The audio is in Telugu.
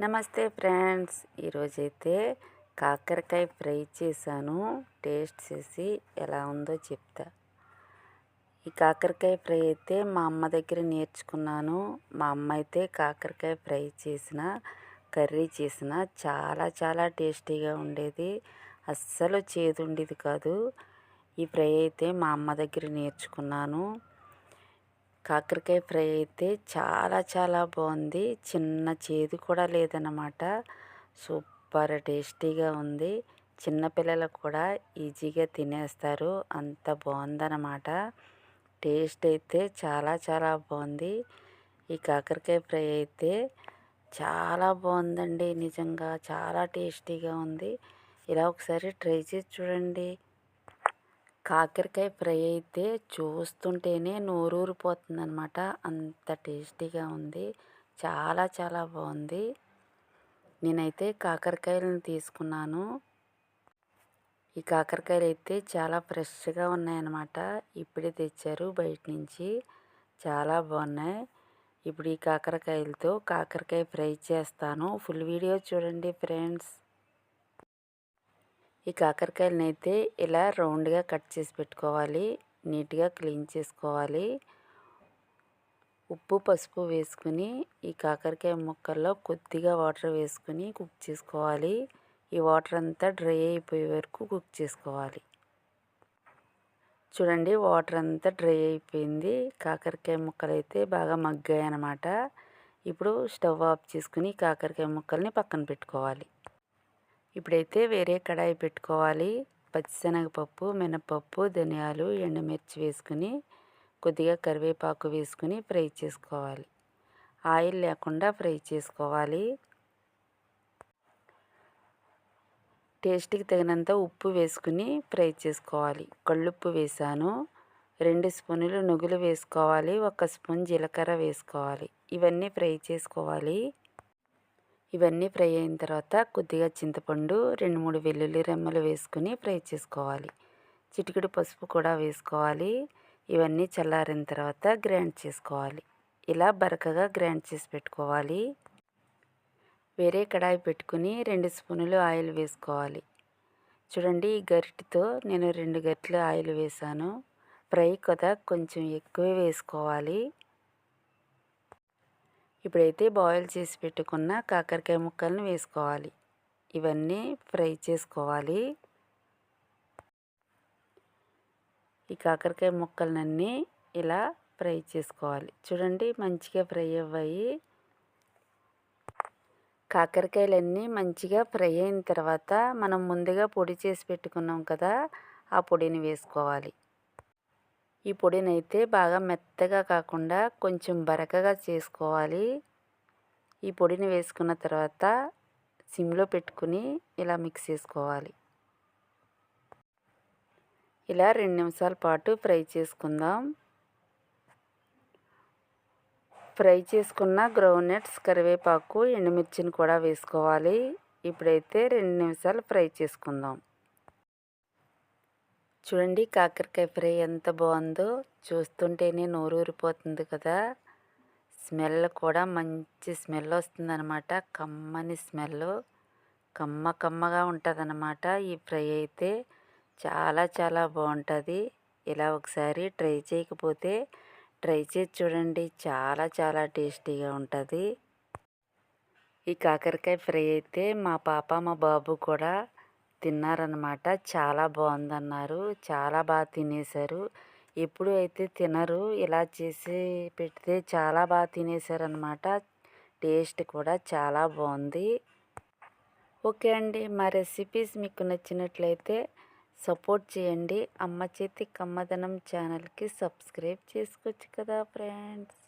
నమస్తే ఫ్రెండ్స్. ఈరోజైతే కాకరకాయ ఫ్రై చేశాను. టేస్ట్ చేసి ఎలా ఉందో చెప్తా. ఈ కాకరకాయ ఫ్రై అయితే మా అమ్మ దగ్గర నేర్చుకున్నాను. మా అమ్మ అయితే కాకరకాయ ఫ్రై చేసిన కర్రీ చేసిన చాలా చాలా టేస్టీగా ఉండేది. అస్సలు చేదు ఉండేది కాదు. ఈ ఫ్రై అయితే మా అమ్మ దగ్గర నేర్చుకున్నాను. కాకరకాయ ఫ్రై అయితే చాలా చాలా బాగుంది. చిన్న చేదు కూడా లేదన్నమాట. సూపర్ టేస్టీగా ఉంది. చిన్నపిల్లలకు కూడా ఈజీగా తినేస్తారు. అంత బాగుందన్నమాట. టేస్ట్ అయితే చాలా చాలా బాగుంది. ఈ కాకరకాయ ఫ్రై అయితే చాలా బాగుందండి. నిజంగా చాలా టేస్టీగా ఉంది. ఇలా ఒకసారి ట్రై చేసి చూడండి. కాకరకాయ ఫ్రై అయితే చూస్తుంటేనే నోరూరిపోతుంది అనమాట అంత టేస్టీగా ఉంది. చాలా చాలా బాగుంది. నేనైతే కాకరకాయలను తీసుకున్నాను. ఈ కాకరకాయలు అయితే చాలా ఫ్రెష్గా ఉన్నాయన్నమాట ఇప్పుడే తెచ్చారు బయట నుంచి. చాలా బాగున్నాయి. ఇప్పుడు ఈ కాకరకాయలతో కాకరకాయ ఫ్రై చేస్తాను. ఫుల్ వీడియో చూడండి ఫ్రెండ్స్. ఈ కాకరకాయలను అయితే ఇలా రౌండ్గా కట్ చేసి పెట్టుకోవాలి. నీట్గా క్లీన్ చేసుకోవాలి. ఉప్పు పసుపు వేసుకుని ఈ కాకరకాయ ముక్కల్లో కొద్దిగా వాటర్ వేసుకుని కుక్ చేసుకోవాలి. ఈ వాటర్ అంతా డ్రై అయిపోయే వరకు కుక్ చేసుకోవాలి. చూడండి వాటర్ అంతా డ్రై అయిపోయింది. కాకరకాయ ముక్కలు అయితే బాగా మగ్గాయి అన్నమాట ఇప్పుడు స్టవ్ ఆఫ్ చేసుకుని కాకరకాయ ముక్కల్ని పక్కన పెట్టుకోవాలి. ఇప్పుడైతే వేరే కడాయి పెట్టుకోవాలి. పచ్చిశనగపప్పు మినపప్పు ధనియాలు ఎండుమిర్చి వేసుకుని కొద్దిగా కరివేపాకు వేసుకుని ఫ్రై చేసుకోవాలి. ఆయిల్ లేకుండా ఫ్రై చేసుకోవాలి. టేస్ట్కి తగినంత ఉప్పు వేసుకుని ఫ్రై చేసుకోవాలి. కళ్ళుప్పు వేసాను. రెండు స్పూన్లు నువ్వులు వేసుకోవాలి. ఒక స్పూన్ జీలకర్ర వేసుకోవాలి. ఇవన్నీ ఫ్రై చేసుకోవాలి. ఇవన్నీ ఫ్రై అయిన తర్వాత కొద్దిగా చింతపండు రెండు మూడు వెల్లుల్లి రెమ్మలు వేసుకుని ఫ్రై చేసుకోవాలి. చిటికెడు పసుపు కూడా వేసుకోవాలి. ఇవన్నీ చల్లారిన తర్వాత గ్రైండ్ చేసుకోవాలి. ఇలా బరకగా గ్రైండ్ చేసి పెట్టుకోవాలి. వేరే కడాయి పెట్టుకుని రెండు స్పూనులు ఆయిల్ వేసుకోవాలి. చూడండి ఈ గరిటితో నేను రెండు గరిటెలు ఆయిల్ వేసాను. ఫ్రై కదా కొంచెం ఎక్కువ వేసుకోవాలి. ఇప్పుడైతే బాయిల్ చేసి పెట్టుకున్న కాకరకాయ ముక్కలను వేసుకోవాలి. ఇవన్నీ ఫ్రై చేసుకోవాలి. ఈ కాకరకాయ ముక్కలన్నీ ఇలా ఫ్రై చేసుకోవాలి. చూడండి మంచిగా ఫ్రై అవ్వాయి. కాకరకాయలన్నీ మంచిగా ఫ్రై అయిన తర్వాత మనం ముందుగా పొడి చేసి పెట్టుకున్నాం కదా ఆ పొడిని వేసుకోవాలి. ఈ పొడిని అయితే బాగా మెత్తగా కాకుండా కొంచెం బరకగా చేసుకోవాలి. ఈ పొడిని వేసుకున్న తర్వాత సిమ్లో పెట్టుకుని ఇలా మిక్స్ చేసుకోవాలి. ఇలా రెండు నిమిషాల పాటు ఫ్రై చేసుకుందాం. ఫ్రై చేసుకున్న గ్రౌండ్నట్స్ కరివేపాకు ఎండుమిర్చిని కూడా వేసుకోవాలి. ఇప్పుడైతే రెండు నిమిషాలు ఫ్రై చేసుకుందాం. చూడండి కాకరకాయ ఫ్రై ఎంత బాగుందో. చూస్తుంటేనే నోరు ఊరిపోతుంది కదా. స్మెల్ కూడా మంచి స్మెల్ వస్తుందన్నమాట. కమ్మని స్మెల్. కమ్మ కమ్మగా ఉంటుందన్నమాట ఈ ఫ్రై అయితే. చాలా చాలా బాగుంటుంది. ఇలా ఒకసారి ట్రై చేయకపోతే ట్రై చేసి చూడండి. చాలా చాలా టేస్టీగా ఉంటుంది. ఈ కాకరకాయ ఫ్రై అయితే మా పాప మా బాబు కూడా తిన్నారనమాట చాలా బాగుందన్నారు చాలా బాగా తినేశారు ఎప్పుడు అయితే తినరు. ఇలా చేసి పెడితే చాలా బాగా తినేశారనమాట టేస్ట్ కూడా చాలా బాగుంది ఓకే అండి. మా రెసిపీస్ మీకు నచ్చినట్లయితే సపోర్ట్ చేయండి. అమ్మ చేతి కమ్మదనం ఛానల్కి సబ్స్క్రైబ్ చేసుకోవచ్చు కదా ఫ్రెండ్స్.